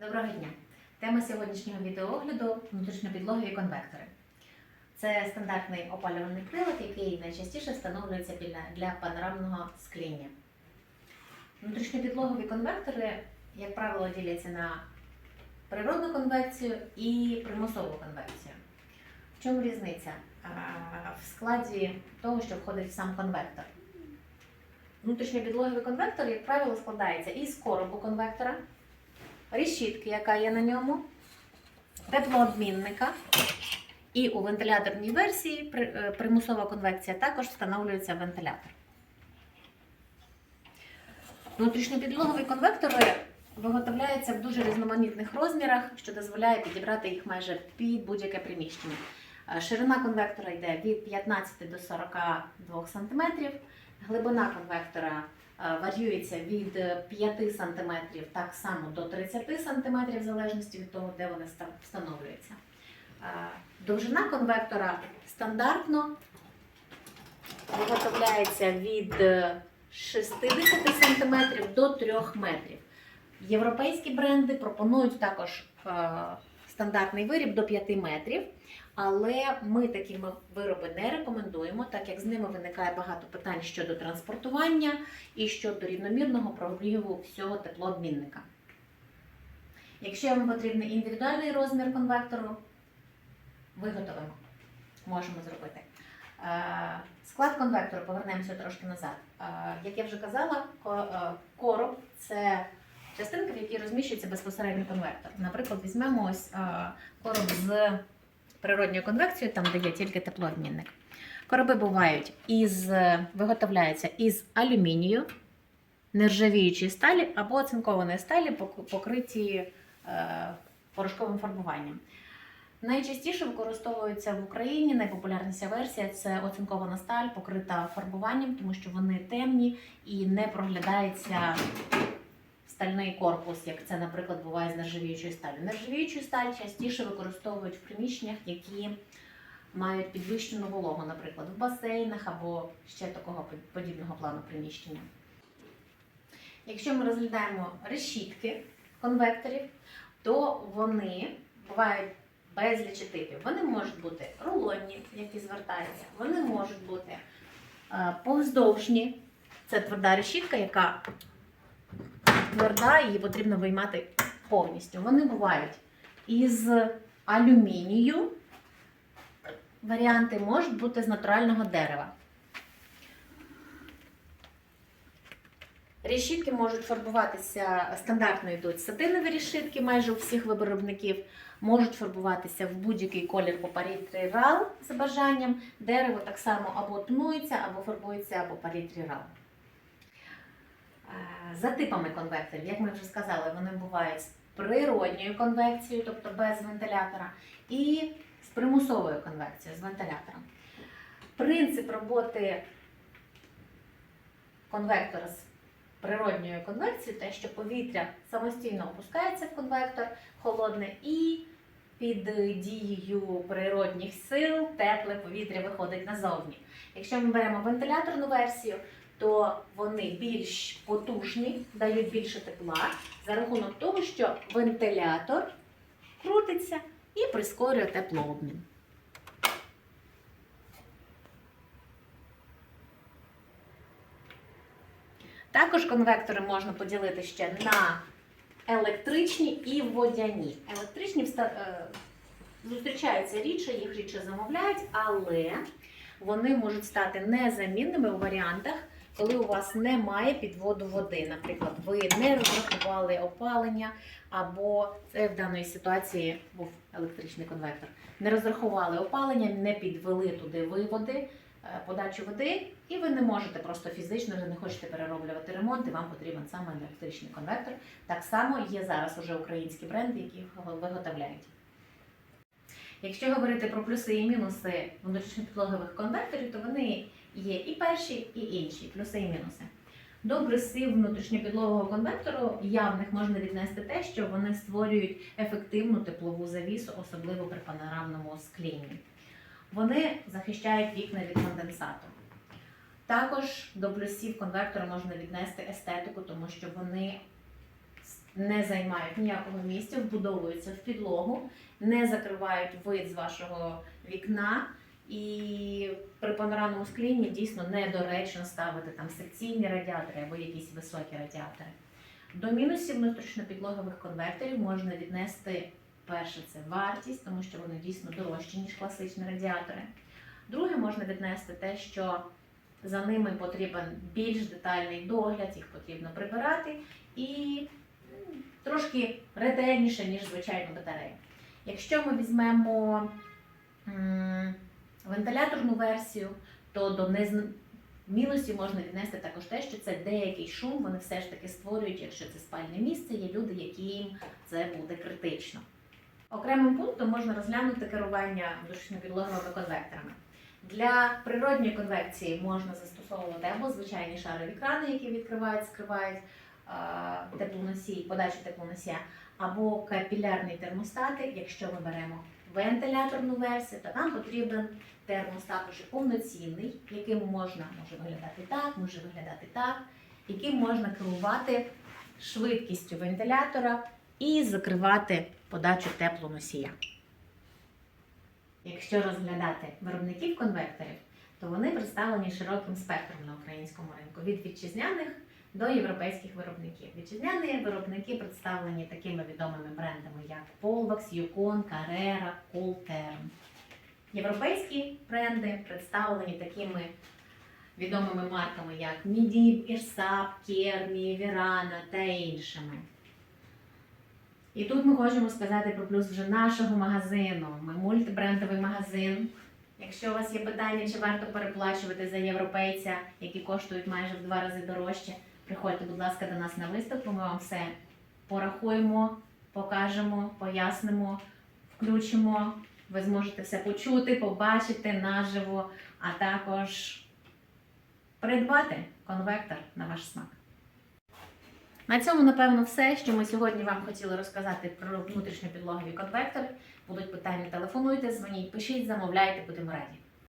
Доброго дня! Тема сьогоднішнього відеоогляду внутрішньопідлогові конвектори. Це стандартний опалювальний прилад, який найчастіше встановлюється для панорамного скління. Внутрішньопідлогові конвектори, як правило, діляться на природну конвекцію і примусову конвекцію. В чому різниця? В складі того, що входить в сам конвектор. Внутрішньопідлоговий конвектор, як правило, складається із коробу конвектора, решітки, яка є на ньому, теплообмінника. І у вентиляторній версії е, примусова конвекція також встановлюється вентилятор. Внутрішньопідлогові конвектори виготовляються в дуже різноманітних розмірах, що дозволяє підібрати їх майже під будь-яке приміщення. Е, Ширина конвектора йде від 15 до 42 см, глибина конвектора е, варіюється від е, 5 см так само до 30 см, в залежності від того, де вони ста- встановлюються. Е, Довжина конвектора стандартно виготовляється від е, 60 см до 3 метрів. Європейські бренди пропонують також е, стандартний виріб до 5 метрів, але ми такі вироби не рекомендуємо, так як з ними виникає багато питань щодо транспортування і щодо рівномірного прогріву всього теплообмінника. Якщо вам потрібний індивідуальний розмір конвектору, виготовимо. Можемо зробити. Е, Склад конвектору повернемося трошки назад. Е, Як я вже казала, е, короб це частинка, в якій розміщується безпосередньо конвектор. Наприклад, візьмемо ось короб з природньою конвекцією, там де є тільки теплообмінник. Короби бувають із виготовляються із алюмінію, нержавіючої сталі або оцинкованої сталі, покриті е, порошковим фарбуванням. Найчастіше використовується в Україні найпопулярніша версія це оцинкована сталь, покрита фарбуванням, тому що вони темні і не проглядається стальний корпус, як це, наприклад, буває з нержавіючою сталі. Нержавіючу сталь частіше використовують в приміщеннях, які мають підвищену вологу, наприклад, в басейнах або ще такого подібного плану приміщення. Якщо ми розглядаємо решітки конвекторів, то вони бувають безлічі типів. Вони можуть бути рулонні, які звертаються, вони можуть бути е, повздовжні. Це тверда решітка, яка тверда, її потрібно виймати повністю. Вони бувають із алюмінію. Варіанти можуть бути з натурального дерева. Решітки можуть фарбуватися стандартно йдуть сатинові решітки майже у всіх виробників. Можуть фарбуватися в будь-який колір по палітрі RAL за бажанням. Дерево так само або тонується, або фарбується або. Е, За типами конвекторів, як ми вже сказали, вони бувають з природньою конвекцією, тобто без вентилятора, і з примусовою конвекцією з вентилятором. Принцип роботи конвектора з природньою конвекцією, те, що повітря самостійно опускається в конвектор холодне і під дією природних сил тепле повітря виходить назовні. Якщо ми беремо вентиляторну версію, то вони більш потужні, дають більше тепла за рахунок того, що вентилятор крутиться і прискорює теплообмін. Також конвектори можна поділити ще на електричні і водяні. Електричні е, зустрічаються рідше, їх рідше замовляють, але вони можуть стати незамінними у варіантах, коли у вас немає підводу води. Наприклад, ви не розрахували опалення, або це в даної ситуації був електричний конвектор. Не розрахували опалення, не підвели туди виводи, е, подачу води, і ви не можете просто фізично, не хочете перероблювати ремонт, і вам потрібен саме електричний конвектор. Так само є зараз уже українські бренди, які виготовляють. Якщо говорити про плюси і мінуси внутрішньопідлогових конвекторів, то вони є і перші, і інші плюси і мінуси. До плюсів внутрішньопідлогового конвектору явних можна віднести те, що вони створюють ефективну теплову завісу, особливо при панорамному склінні. Вони захищають вікна від конденсату. Також до плюсів конвектора можна віднести естетику, тому що вони не займають ніякого місця, вбудовуються в підлогу, не закривають вид з вашого вікна. І при панорамному склінні дійсно недоречно ставити там секційні радіатори або якісь високі радіатори. До мінусів внутрішньопідлогових конвертерів можна віднести перше це вартість, тому що вони дійсно дорожчі, ніж класичні радіатори. Друге, можна віднести те, що за ними потрібен більш детальний догляд, їх потрібно прибирати і трошки ретельніше, ніж звичайну батарею. Якщо ми візьмемо вентиляторну версію, то до мінусів можна віднести також те, що це деякий шум, вони все ж таки створюють, якщо це спальне місце, є люди, яким це буде критично. Окремим пунктом можна розглянути керування внутрішньопідлоговими конвекторами. Для природньої конвекції можна застосовувати або звичайні шарові крани, які відкривають, скривають теплоносій, подачу теплоносія, або капілярні термостати. Якщо ми беремо вентиляторну версію, то нам потрібен термостат уже повноцінний, яким можна може виглядати так, може виглядати так, яким можна керувати швидкістю вентилятора і закривати подачу теплоносія. Якщо розглядати виробників конвекторів, то вони представлені широким спектром на українському ринку від вітчизняних до європейських виробників. Вітчизняні виробники представлені такими відомими брендами, як Polvax, Yukon, Carrera, Colterm. Європейські бренди представлені такими відомими марками, як Midip, Irsap, Kermi, Virana та іншими. І тут ми хочемо сказати про плюс вже нашого магазину. Ми мультибрендовий магазин. Якщо у вас є питання, чи варто переплачувати за європейця, які коштують майже в два рази дорожче, приходьте, будь ласка, до нас на виставку. Ми вам все порахуємо, покажемо, пояснимо, включимо. Ви зможете все почути, побачити наживо, а також придбати конвектор на ваш смак. На цьому, напевно, все, що ми сьогодні вам хотіли розказати про внутрішньопідлогові конвектори. Будуть питання, телефонуйте, дзвоніть, пишіть, замовляйте, будемо раді.